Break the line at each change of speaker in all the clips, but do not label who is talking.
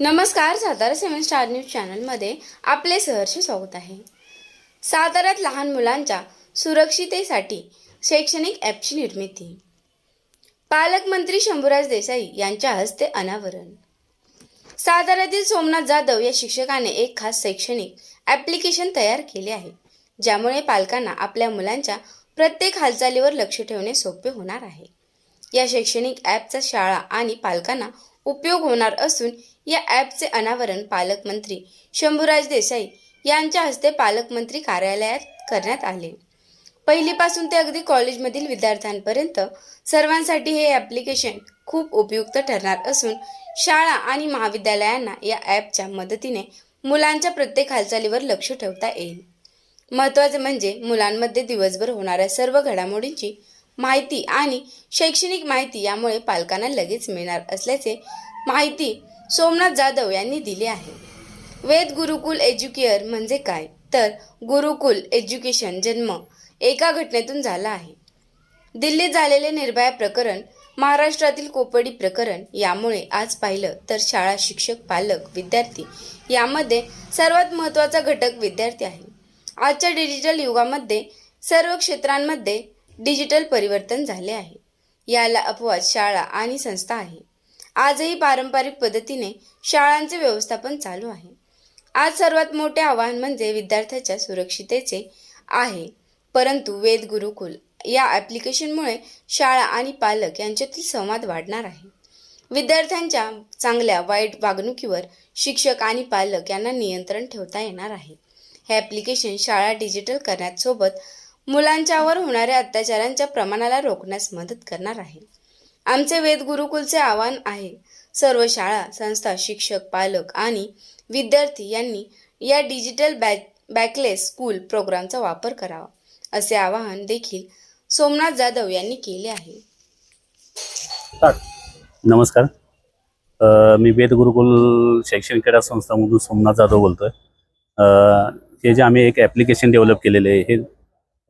नमस्कार सातारा सेवन star news चॅनलमध्ये आपले सहर्ष स्वागत आहे. साताऱ्यात लहान मुलांच्या सुरक्षितेसाठी शैक्षणिक ॲपची निर्मिती. पालकमंत्री शंभूराज देसाई यांच्या हस्ते अनावरण. साताऱ्यातील सोमनाथ जाधव या शिक्षकाने एक खास शैक्षणिक ॲप्लिकेशन तयार केले आहे ज्यामुळे पालकांना आपल्या मुलांच्या प्रत्येक हालचालीवर लक्ष ठेवणे सोपे होणार आहे. या शैक्षणिक ॲपचा शाळा आणि पालकांना उपयोग होणार असून या ॲपचे अनावरण पालकमंत्री शंभूराज देसाई यांच्या हस्ते पालकमंत्री कार्यालयात करण्यात आले. पहिलीपासून ते अगदी कॉलेजमधील विद्यार्थ्यांपर्यंत सर्वांसाठी हे ॲप्लिकेशन खूप उपयुक्त ठरणार असून शाळा आणि महाविद्यालयांना या ॲपच्या मदतीने मुलांच्या प्रत्येक हालचालीवर लक्ष ठेवता येईल. महत्त्वाचे म्हणजे मुलांमध्ये दिवसभर होणाऱ्या सर्व घडामोडींची माहिती आणि शैक्षणिक माहिती यामुळे पालकांना लगेच मिळणार असल्याचे माहिती सोमनाथ जाधव यांनी दिली आहे. वेद गुरुकुल एज्युकेअर म्हणजे काय? तर गुरुकुल एज्युकेशन जन्म एका घटनेतून झाला आहे. दिल्लीत झालेले निर्भया प्रकरण महाराष्ट्रातील कोपडी प्रकरण यामुळे आज पाहिलं तर शाळा शिक्षक पालक विद्यार्थी यामध्ये सर्वात महत्त्वाचा घटक विद्यार्थी आहे. आजच्या डिजिटल युगामध्ये सर्व क्षेत्रांमध्ये डिजिटल परिवर्तन झाले आहे. याला अपवाद शाळा आणि संस्था आहे. आजही पारंपरिक पद्धतीने शाळांचे व्यवस्थापन चालू आहे. आज सर्वात मोठे आव्हान म्हणजे विद्यार्थ्याच्या सुरक्षितेचे आहे. परंतु वेद गुरुकुल या ॲप्लिकेशनमुळे शाळा आणि पालक यांच्यातील संवाद वाढणार आहे. विद्यार्थ्यांच्या चांगल्या वाईट वागणुकीवर शिक्षक आणि पालक यांना नियंत्रण ठेवता येणार आहे. हे ॲप्लिकेशन शाळा डिजिटल करण्यासोबत मुलांच्यावर होणाऱ्या अत्याचारांच्या प्रमाणाला रोखण्यास मदत करणार आहे. आमचे वेद गुरुकुलचे आव्हान आहे. सर्व शाळा संस्था शिक्षक पालक आणि विद्यार्थी यांनी या डिजिटल बॅक बॅकलेस स्कूल प्रोग्रामचा वापर करावा असे आवाहन देखील सोमनाथ जाधव यांनी केले आहे.
नमस्कार. मी वेद गुरुकुल शैक्षणिक क्रीडा संस्थामधून सोमनाथ जाधव बोलतोय. हे जे आम्ही एक ॲप्लिकेशन डेव्हलप केलेले आहे हे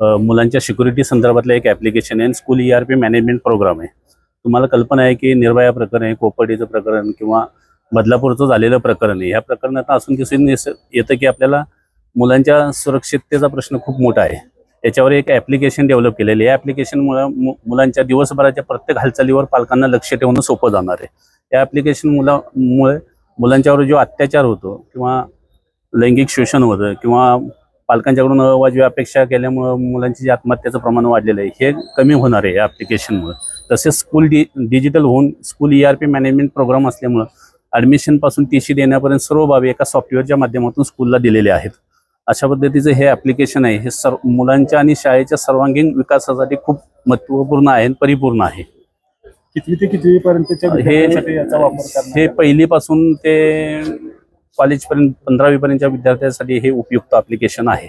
मुलांच्या सिक्युरिटी संदर्भातलं एक ॲप्लिकेशन आहे school E R P management program आहे. तुम्हाला कल्पना आहे की निर्भया प्रकरण आहे कोपर्डीचं प्रकरण किंवा बदलापूरचं झालेलं प्रकरण आहे. ह्या प्रकरणात असून दिसून येतं की आपल्याला मुलांच्या सुरक्षिततेचा प्रश्न खूप मोठा आहे. याच्यावर एक ॲप्लिकेशन डेव्हलप केलेलं आहे. या ॲप्लिकेशनमुळे मुलांच्या दिवसभराच्या प्रत्येक हालचालीवर पालकांना लक्ष ठेवणं सोपं जाणार आहे. या ॲप्लिकेशन मुलामुळे मुलांच्यावर जो अत्याचार होतो किंवा लैंगिक शोषण होतं किंवा पालकांच्याकडून अवाजवी अपेक्षा केल्यामुळं मुलांची जे आत्महत्येचं प्रमाण वाढलेलं आहे हे कमी होणार आहे या ॲप्लिकेशनमुळे तसेच स्कूल डि डिजिटल होऊन school E R P management program असल्यामुळं ॲडमिशनपासून टी सी देण्यापर्यंत सर्व बाबी एका सॉफ्टवेअरच्या माध्यमातून स्कूलला दिलेले आहेत. अशा पद्धतीचं हे ॲप्लिकेशन आहे हे सर्व मुलांच्या आणि शाळेच्या सर्वांगीण विकासासाठी खूप महत्त्वपूर्ण आहे आणि परिपूर्ण आहे.
कितवी ते कितवी पर्यंतच्या
हे हे? पहिलीपासून ते कॉलेजपर्यंत पंधरावीपर्यंतच्या विद्यार्थ्यांसाठी हे उपयुक्त ॲप्लिकेशन आहे.